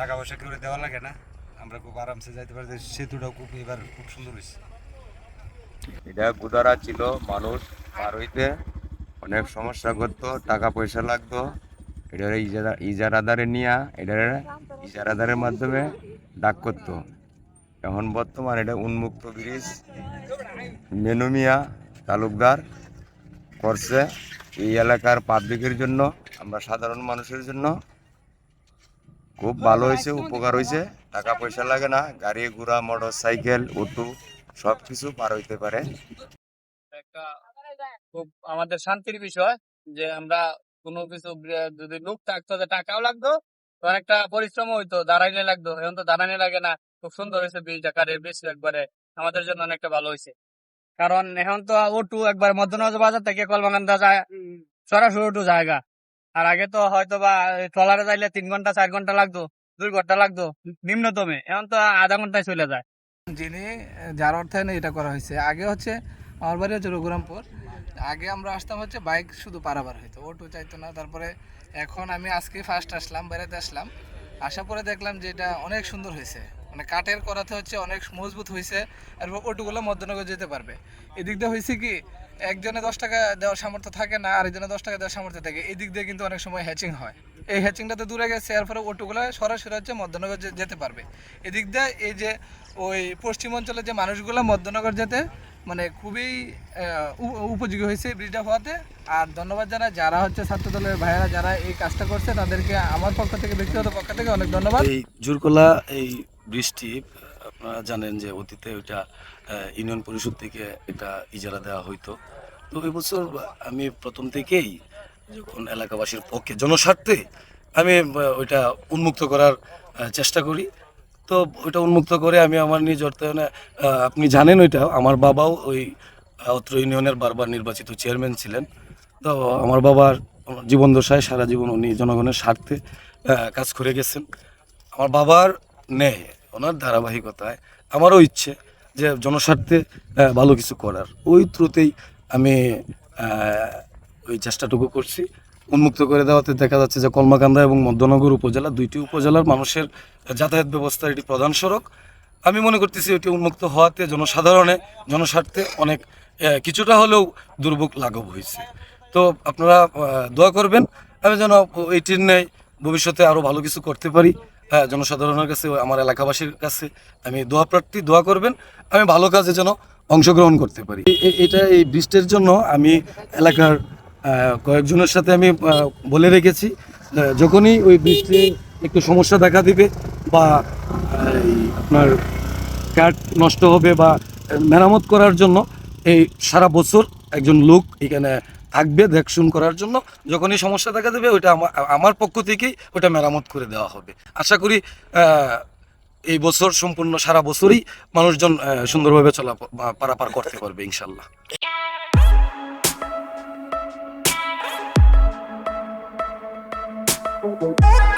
টাকা পয়সা করে দেওয়া লাগে না? আমরা খুব আরামসে যাইতে পারি। সেতুটাও খুব এবার খুব সুন্দর হয়েছে এটা গুদারা ছিল মানুষ, পার হইতে অনেক সমস্যা করতো টাকা পয়সা লাগতো। এটারে ইজারা, ইজারাদারে নিয়া এটারে ইজারাদারের মাধ্যমে ডাক করতো। এখন বর্তমান এটা উন্মুক্ত ব্রিজ। মেনুমিয়া তালুকদার করছে। এই এলাকার পাবলিকের জন্য, আমরা সাধারণ মানুষের জন্য খুব ভালো হয়েছে উপকার হয়েছে। টাকা পয়সা লাগে না গাড়ি ঘোড়া মোটর সাইকেল অটো সব কিছু পার হইতে পারে। একটা খুব আমাদের শান্তির বিষয় যে আমরা কোনো কিছু যদি লোক থাকতো যে টাকাও লাগতো তো অনেকটা পরিশ্রম হইতো দাঁড়াইলে লাগতো। এখন তো দাঁড়াইলে লাগে না খুব সুন্দর হয়েছে ব্রিজটা কারের বেশি একবারে আমাদের জন্য অনেকটা ভালো হয়েছে। কারণ এখন তো ওটু একবার মধ্যনগর বাজার থেকে কলমাকান্দা যায় সরাসরি ওটু জায়গা। আর আগে তো হয়তো বা ট্রলারে যাইলে তিন ঘণ্টা, চার ঘণ্টা লাগতো, দুই ঘণ্টা লাগতো নিম্নতমে এখন তো আধা ঘন্টায় চলে যায়। যিনি, যার অর্থায়নে এটা করা হয়েছে। আগে হচ্ছে, আমার বাড়ি হচ্ছে রঘুরামপুর। আগে আমরা আসতাম হচ্ছে বাইক শুধু পারাবার হইতো, অটো চাইতো না। তারপরে এখন আমি আজকে ফার্স্ট আসলাম বেড়াতে আসলাম। আসার পরে দেখলাম যে এটা অনেক সুন্দর হয়েছে। মানে কাঠের করাতে হচ্ছে অনেক মজবুত হয়েছে, আর অটোগুলো মধ্যনগর যেতে পারবে। এদিক দিয়ে হয়েছে কি একজনে দশ টাকা দেওয়ার সামর্থ্য থাকে না, আরেকজনে দশ টাকা দেওয়ার সামর্থ্য থাকে। এদিক দিয়ে কিন্তু অনেক সময় হ্যাচিং হয়। এই হ্যাচিংটা তো দূরে গেছে, এরপরে অটোগুলো সরাসরি হচ্ছে মধ্যনগর যেতে পারবে। এদিক দিয়ে এই যে ওই পশ্চিম অঞ্চলের যে মানুষগুলো মধ্যনগর যেতে মানে খুবই উপযোগী হয়েছে এই ব্রিজটা হওয়াতে। আর ধন্যবাদ জানাই যারা হচ্ছে ছাত্র দলের ভাইয়েরা যারা এই কাজটা করছে, তাদেরকে আমার পক্ষ থেকে, ব্যক্তিগত পক্ষ থেকে অনেক ধন্যবাদ। এই জুরকোলা এই বৃষ্টি আপনারা জানেন যে অতীতে ওইটা ইউনিয়ন পরিষদ থেকে এটা ইজারা দেওয়া হইতো। তো এবছর আমি প্রথম থেকেই যখন এলাকাবাসীর পক্ষে জনস্বার্থে আমি ওইটা উন্মুক্ত করার চেষ্টা করি। তো ওইটা উন্মুক্ত করে আমি আমার নিজ অর্থায়নে আপনি জানেন ওইটা, আমার বাবাও ওই অত্র ইউনিয়নের বারবার নির্বাচিত চেয়ারম্যান ছিলেন। তো আমার বাবার জীবন দশায় সারা জীবন উনি জনগণের স্বার্থে কাজ করে গেছেন। আমার বাবার নেই ওনার ধারাবাহিকতায় আমারও ইচ্ছে যে জনস্বার্থে ভালো কিছু করার। ওই থ্রুতেই আমি ওই চেষ্টাটুকু করছি। উন্মুক্ত করে দেওয়াতে দেখা যাচ্ছে যে কলমাকান্দা এবং মধ্যনগর উপজেলা দুইটি উপজেলার মানুষের যাতায়াত ব্যবস্থার এটি প্রধান সড়ক। আমি মনে করতেছি এটি উন্মুক্ত হওয়াতে জনসাধারণে, জনস্বার্থে অনেক কিছুটা হলেও দুর্ভোগ লাঘব হয়েছে। তো আপনারা দোয়া করবেন, আমি যেন এইটির নেই ভবিষ্যতে আরও ভালো কিছু করতে পারি। হ্যাঁ জনসাধারণের কাছে, আমার এলাকাবাসীর কাছে আমি দোয়া প্রার্থী, দোয়া করবেন। আমি ভালো কাজে যেন অংশগ্রহণ করতে পারি। এটা এই বৃষ্টির জন্য আমি এলাকার কয়েকজনের সাথে আমি বলে রেখেছি যখনই ওই বৃষ্টি একটু সমস্যা দেখা দিবে বা আপনার কাঠ নষ্ট হবে বা মেরামত করার জন্য, এই সারা বছর একজন লোক এখানে থাকবে দেখশুন করার জন্য। যখনই সমস্যা দেখা দেবে, ওইটা আমার পক্ষ থেকেই ওটা মেরামত করে দেওয়া হবে। আশা করি এই বছর সম্পূর্ণ সারা বছরই মানুষজন সুন্দরভাবে চলা পারাপার করতে পারবে, ইনশাল্লাহ। You.